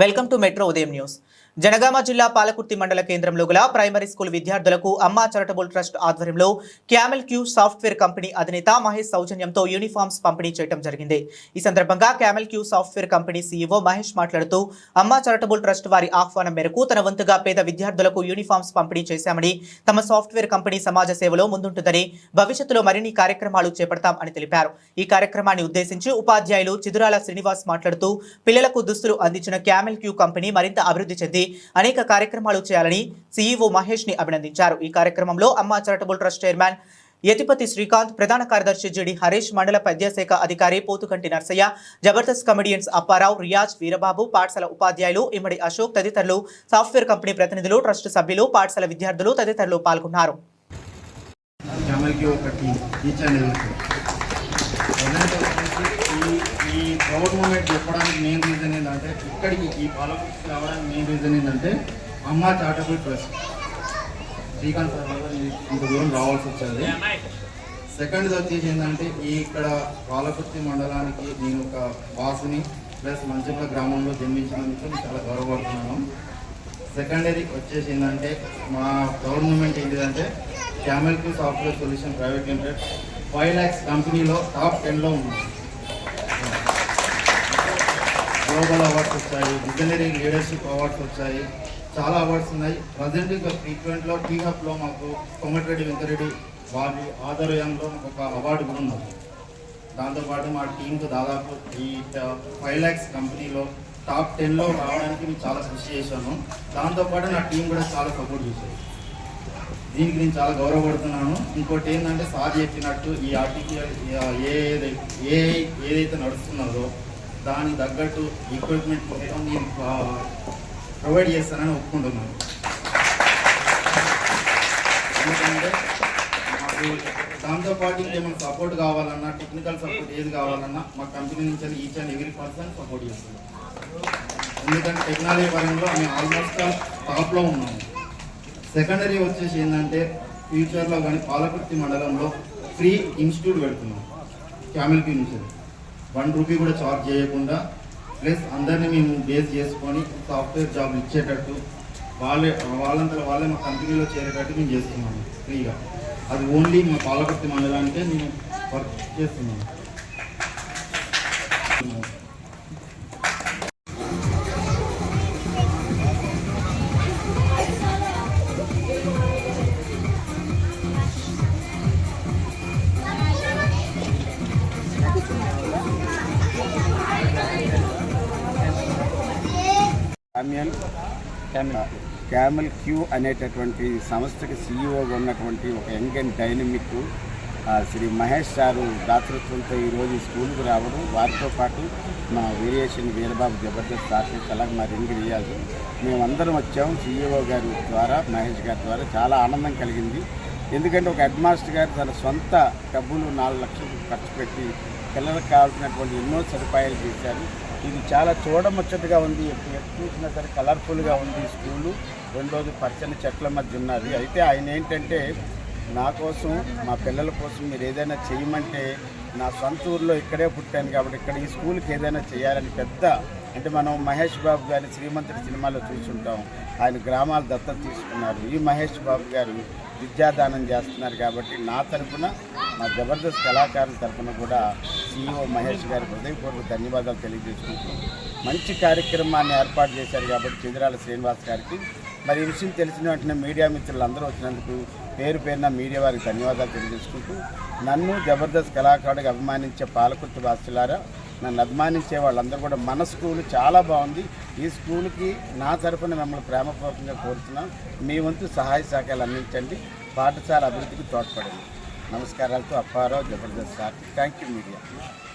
Welcome to metro ఉదయం news. Jangaon జిల్లా పాలకుర్తి మండల కేంద్రంలో గల ప్రైమరీ స్కూల్ విద్యార్థులకు అమ్మా చారిటబుల్ ట్రస్ట్ ఆధ్వర్యంలో క్యామెల్ క్యూ సాఫ్ట్వేర్ కంపెనీ అధినేత మహేష్ సౌజన్యంతో యూనిఫామ్స్ పంపిణీ చేయడం జరిగింది. ఈ సందర్భంగా Camel Q software company CEO Mahesh మాట్లాడుతూ అమ్మా చారిటబుల్ ట్రస్ట్ వారి ఆహ్వానం మేరకు తన వంతుగా పేద విద్యార్థులకు యూనిఫామ్స్ పంపిణీ చేశామని తమ సాఫ్ట్వేర్ కంపెనీ సమాజ సేవలో ముందుంటుందని భవిష్యత్తులో మరిన్ని కార్యక్రమాలు చేపడతాం అని తెలిపారు. ఈ కార్యక్రమాన్ని ఉద్దేశించి ఉపాధ్యాయులు చిదురాల శ్రీనివాస్ మాట్లాడుతూ పిల్లలకు దుస్తులు అందించిన క్యామెల్ క్యూ కంపెనీ మరింత అభివృద్ధి చెంది అనేక కార్యక్రమాలు చేయాలని సీఈఓ మహేష్ని అభినందించారు. ఈ కార్యక్రమంలో Amma charitable trust chairman Yathipathi Srikanth ప్రధాన కార్యదర్శి జిడి హరీష్ మండల పద్యశాఖ అధికారి పోతుకంటి నర్సయ్య జబర్దస్త్ కమెడియన్స్ అప్పారావు రియాజ్ వీరబాబు పాఠశాల ఉపాధ్యాయులు ఇమ్మడి అశోక్ తదితరులు సాఫ్ట్వేర్ కంపెనీ ప్రతినిధులు ట్రస్ట్ సభ్యులు పాఠశాల విద్యార్థులు తదితరులు పాల్గొన్నారు. ఈ ప్రౌడ్ మూమెంట్ చెప్పడానికి మెయిన్ రీజన్ ఏంటంటే ఇక్కడికి ఈ పాలకుర్తి రావడానికి మెయిన్ రీజన్ ఏంటంటే అమ్మ చారిటబుల్ ట్రస్ట్. శ్రీకాంత్ సార్ వల్ల ఇంత దూరం రావాల్సి వచ్చేది సెకండ్ వచ్చేసి ఏంటంటే ఈ ఇక్కడ పాలకుర్తి మండలానికి నేను ఒక వాసుని ప్లస్ మంచిపల్ల గ్రామంలో జన్మించినందుకు చాలా గౌరవపడుతున్నాను. సెకండరీ వచ్చేసి ఏంటంటే మా గవర్నమెంట్ ఏంటిదంటే Camel software solution private limited five lakhs కంపెనీలో టాప్ టెన్లో ఉంది. గ్లోబల్ అవార్డ్స్ వచ్చాయి ఇంజనీరింగ్ లీడర్షిప్ అవార్డ్స్ వచ్చాయి చాలా అవార్డ్స్ ఉన్నాయి. ప్రజెంట్ ఇంకా ఫ్రీక్వెంట్లో టీ హబ్లో మాకు కొమ్మటిరెడ్డి వెంకరెడ్డి వారి ఆధ్వర్యంలో మాకు ఒక అవార్డు కూడా ఉన్నది. దాంతోపాటు మా టీంకు దాదాపు ఈ ఫైవ్ ల్యాక్స్ కంపెనీలో టాప్ టెన్లో రావడానికి నేను చాలా కృషి చేశాను దాంతోపాటు నా టీం కూడా చాలా సపోర్ట్ చేశారు. దీనికి నేను చాలా గౌరవపడుతున్నాను. ఇంకోటి ఏంటంటే సార్ చెప్పినట్టు ఈ ఆర్టిఫిషియల్ ఏ ఏ ఏదైతే నడుస్తున్నదో దానికి తగ్గట్టు ఎక్విప్మెంట్ మొత్తం నేను ప్రొవైడ్ చేస్తానని ఒప్పుకుంటున్నాను. ఎందుకంటే మాకు దాంతోపాటు ఇంకేమైనా సపోర్ట్ కావాలన్నా టెక్నికల్ సపోర్ట్ ఏది కావాలన్నా మా కంపెనీ నుంచి each and every person support చేస్తున్నాం ఎందుకంటే టెక్నాలజీ పరంగా మేము ఆల్మోస్ట్ టాప్లో ఉన్నాము సెకండరీ వచ్చేసి ఏంటంటే ఫ్యూచర్లో కానీ పాలకుర్తి మండలంలో ఫ్రీ ఇన్స్టిట్యూట్ పెడుతున్నాం. క్యామిల్కి ఇన్స్టిట్యూట్ వన్ రూపీ కూడా చార్జ్ చేయకుండా ప్లస్ అందరినీ మేము బేస్ చేసుకొని సాఫ్ట్వేర్ జాబ్ ఇచ్చేటట్టు వాళ్ళే వాళ్ళంతా వాళ్ళే మా కంపెనీలో చేరేటట్టు మేము చేస్తున్నాము ఫ్రీగా అది ఓన్లీ మా పాలపర్తి మండలానికే మేము వర్క్ చేస్తున్నాము. క్యామియన్ క్యామెల్. క్యూ అనేటటువంటి సంస్థకి సీఈఓగా ఉన్నటువంటి ఒక young and dynamic Shri Mahesh sir దాతృత్వంతో ఈరోజు ఈ స్కూల్కి రావడం. వారితో పాటు మా వేరియేషన్ వీరబాబు జబర్దస్త్ ఆర్టిస్ట్ అలాగే మా రింగ్ రియాజు. మేమందరం వచ్చాం. సీఈఓ గారి ద్వారా మహేష్ గారి ద్వారా చాలా ఆనందం కలిగింది. ఎందుకంటే ఒక హెడ్ మాస్టర్ గారు తన సొంత డబ్బులు నాలుగు లక్షలు ఖర్చు పెట్టి పిల్లలకు కావాల్సినటువంటి ఎన్నో సదుపాయాలు చేశారు. ఇది చాలా చూడముచ్చటగా ఉంది. ఎప్పుడు చూసినా సరే కలర్ఫుల్గా ఉంది స్కూలు. రెండోది పచ్చని చెట్ల మధ్య ఉన్నది అయితే ఆయన ఏంటంటే నా కోసం మా పిల్లల కోసం మీరు ఏదైనా చేయమంటే నా సొంత ఊర్లో ఇక్కడే పుట్టాను కాబట్టి ఇక్కడ ఈ స్కూల్కి ఏదైనా చేయాలని పెద్ద అంటే మనం మహేష్ బాబు గారి శ్రీమంతుడి సినిమాలో చూసుంటాం. ఆయన గ్రామాలు దత్తత తీసుకున్నారు. ఈ మహేష్ బాబు గారు విద్యాదానం చేస్తున్నారు కాబట్టి నా తరఫున మా జబర్దస్త్ కళాకారుల తరఫున కూడా సీఈఓ మహేష్ గారి హృదయపూర్వక ధన్యవాదాలు తెలియజేసుకుంటూ మంచి కార్యక్రమాన్ని ఏర్పాటు చేశారు కాబట్టి చంద్రాల శ్రీనివాస్ గారికి. మరి ఈ విషయం తెలిసిన వెంటనే మీడియా మిత్రులు అందరూ వచ్చినందుకు పేరు పేరున మీడియా వారికి ధన్యవాదాలు తెలియజేసుకుంటూ నన్ను జబర్దస్త్ కళాకారుడిగా అభిమానించే పాలకుర్తి వాసులారా నన్ను అభిమానించే వాళ్ళందరూ కూడా మన స్కూల్ చాలా బాగుంది. ఈ స్కూల్కి నా తరఫున మిమ్మల్ని ప్రేమపూర్వకంగా కోరుతున్నాం. మీ వంతు సహాయ సహకారాలు అందించండి. పాఠశాల అభివృద్ధికి తోడ్పడండి. నమస్కారాలతో Apparao Jabardasth sir thank you media